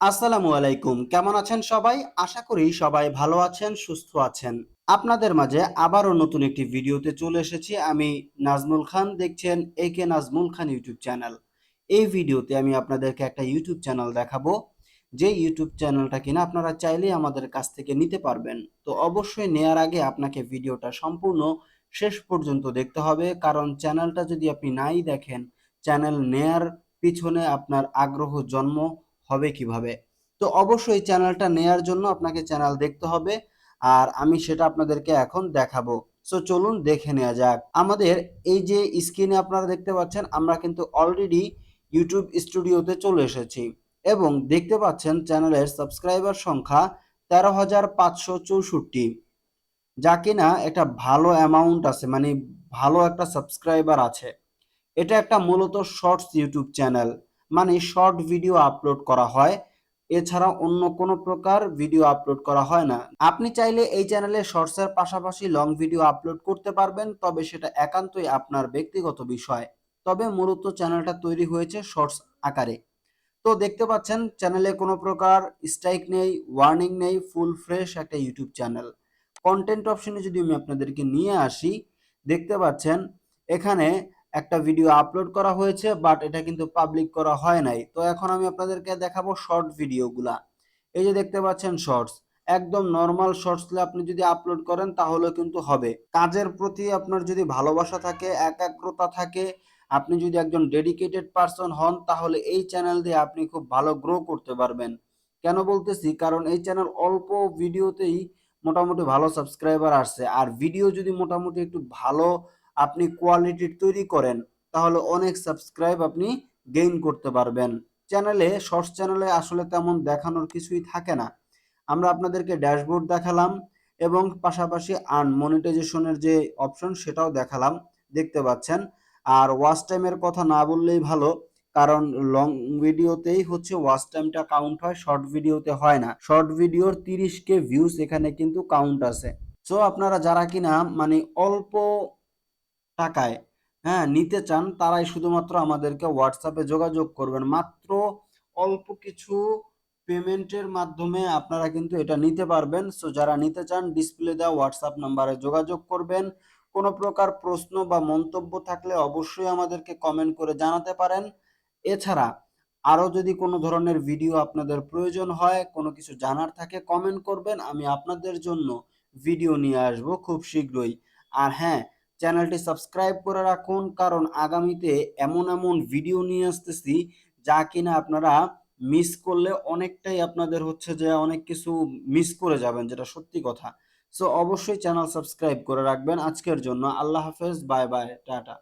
আসসালামু আলাইকুম। কেমন আছেন সবাই? আশা করি সবাই ভালো আছেন, সুস্থ আছেন। আপনাদের মাঝে আবারও নতুন একটি ভিডিওতে চলে এসেছি। আমি নাজমুল খান, দেখছেন A K Nazmul Khan YouTube channel. এই ভিডিওতে আমি আপনাদেরকে একটা ইউটিউব চ্যানেল দেখাবো। যে ইউটিউব চ্যানেলটা কিনা আপনারা চাইলেই আমাদের কাছ থেকে নিতে পারবেন। তো অবশ্যই নেয়ার আগে আপনাকে ভিডিওটা সম্পূর্ণ শেষ পর্যন্ত দেখতে হবে। কারণ চ্যানেলটা যদি আপনি নাই দেখেন, চ্যানেল নেয়ার পিছনে আপনার আগ্রহ জন্ম হবে কীভাবে? তো অবশ্যই চ্যানেলটা নেয়ার জন্য আপনাকে চ্যানেল দেখতে হবে। আর আমি সেটা আপনাদেরকে এখন দেখাবো। সো চলুন দেখে নেওয়া যাক। আমাদের এই যে স্ক্রিনে আপনারা দেখতে পাচ্ছেন, আমরা কিন্তু অলরেডি ইউটিউব স্টুডিওতে চলে এসেছি। এবং দেখতে পাচ্ছেন চ্যানেলের সাবস্ক্রাইবার সংখ্যা তেরো হাজার পাঁচশো চৌষট্টি। যা কিনা একটা ভালো অ্যামাউন্ট আছে মানে ভালো একটা সাবস্ক্রাইবার আছে। এটা একটা মূলত শর্টস ইউটিউব চ্যানেল মানে শর্ট ভিডিও আপলোড করা হয়। এছাড়া অন্য কোনো প্রকার ভিডিও আপলোড করা হয় না। আপনি চাইলে এই চ্যানেলে শর্টসের পাশাপাশি লং ভিডিও আপলোড করতে পারবেন, তবে সেটা একান্তই আপনার ব্যক্তিগত বিষয়। তবে মূলত চ্যানেলটা তৈরি হয়েছে শর্টস আকারে। তো দেখতে পাচ্ছেন চ্যানেলে কোনো প্রকার স্ট্রাইক নেই ওয়ার্নিং নেই ফুল ফ্রেশ একটা ইউটিউব চ্যানেল কন্টেন্ট অপশনে যদি আমি আপনাদেরকে নিয়ে আসি, দেখতে পাচ্ছেন, এখানে একটা ভিডিও আপলোড করা হয়েছে বাট এটা কিন্তু পাবলিক করা হয় নাই। তো এখন আমি আপনাদেরকে দেখাবো শর্ট ভিডিওগুলা এই যে দেখতে পাচ্ছেন শর্টস একদম নর্মাল শর্টসলে আপনি যদি আপলোড করেন তাহলে কিন্তু হবে। কাজের প্রতি আপনার যদি ভালোবাসা থাকে, একাগ্রতা থাকে, আপনি যদি একজন ডেডিকেটেড পারসন হন, তাহলে এই চ্যানেল দিয়ে আপনি খুব ভালো গ্রো করতে পারবেন। কেন বলতেছি? কারণ এই চ্যানেল অল্প ভিডিওতেই মোটামুটি ভালো সাবস্ক্রাইবার আসছে। আর ভিডিও যদি মোটামুটি একটু ভালো আপনি কোয়ালিটির তৈরি করেন, তাহলে অনেক সাবস্ক্রাইব আপনি গেইন করতে পারবেন। চ্যানেলে শর্টস চ্যানেলে আসলে তেমন দেখানোর কিছুই থাকে না। আমরা আপনাদেরকে ড্যাশবোর্ড দেখালাম এবং পাশাপাশি আর্ন মনিটাইজেশনের যে অপশন সেটাও দেখালাম, দেখতে পাচ্ছেন। আর ওয়াচ টাইমের কথা না বললেই ভালো, কারণ লং ভিডিওতেই হচ্ছে ওয়াচ টাইমটা কাউন্ট হয় শর্ট ভিডিওতে হয় না। শর্ট ভিডিওর তিরিশ কে ভিউজ এখানে কিন্তু কাউন্ট আছে। সো আপনারা যারা কিনা মানে অল্প টাকায় হ্যাঁ নিতে চান, তারাই শুধুমাত্র আমাদেরকে হোয়াটসঅ্যাপে যোগাযোগ করবেন। মাত্র অল্প কিছু পেমেন্টের মাধ্যমে আপনারা কিন্তু এটা নিতে পারবেন। সো যারা নিতে চান ডিসপ্লে দেওয়া হোয়াটসঅ্যাপ নাম্বারে যোগাযোগ করবেন। কোনো প্রকার প্রশ্ন বা মন্তব্য থাকলে অবশ্যই আমাদেরকে কমেন্ট করে জানাতে পারেন। এছাড়া আরও যদি কোনো ধরনের ভিডিও আপনাদের প্রয়োজন হয়, কোনো কিছু জানার থাকে কমেন্ট করবেন। আমি আপনাদের জন্য ভিডিও নিয়ে আসব খুব শীঘ্রই। আর হ্যাঁ চ্যানেলটি সাবস্ক্রাইব করে রাখুন, কারণ আগামীতে এমন এমন ভিডিও নিয়ে আসতেছি যা কিনা আপনারা মিস করলে অনেকটাই আপনাদের হচ্ছে যে অনেক কিছু মিস করে যাবেন, যেটা সত্যি কথা। সো অবশ্যই চ্যানেল সাবস্ক্রাইব করে রাখবেন। আজকের জন্য আল্লাহ হাফেজ, বাই বাই, টাটা।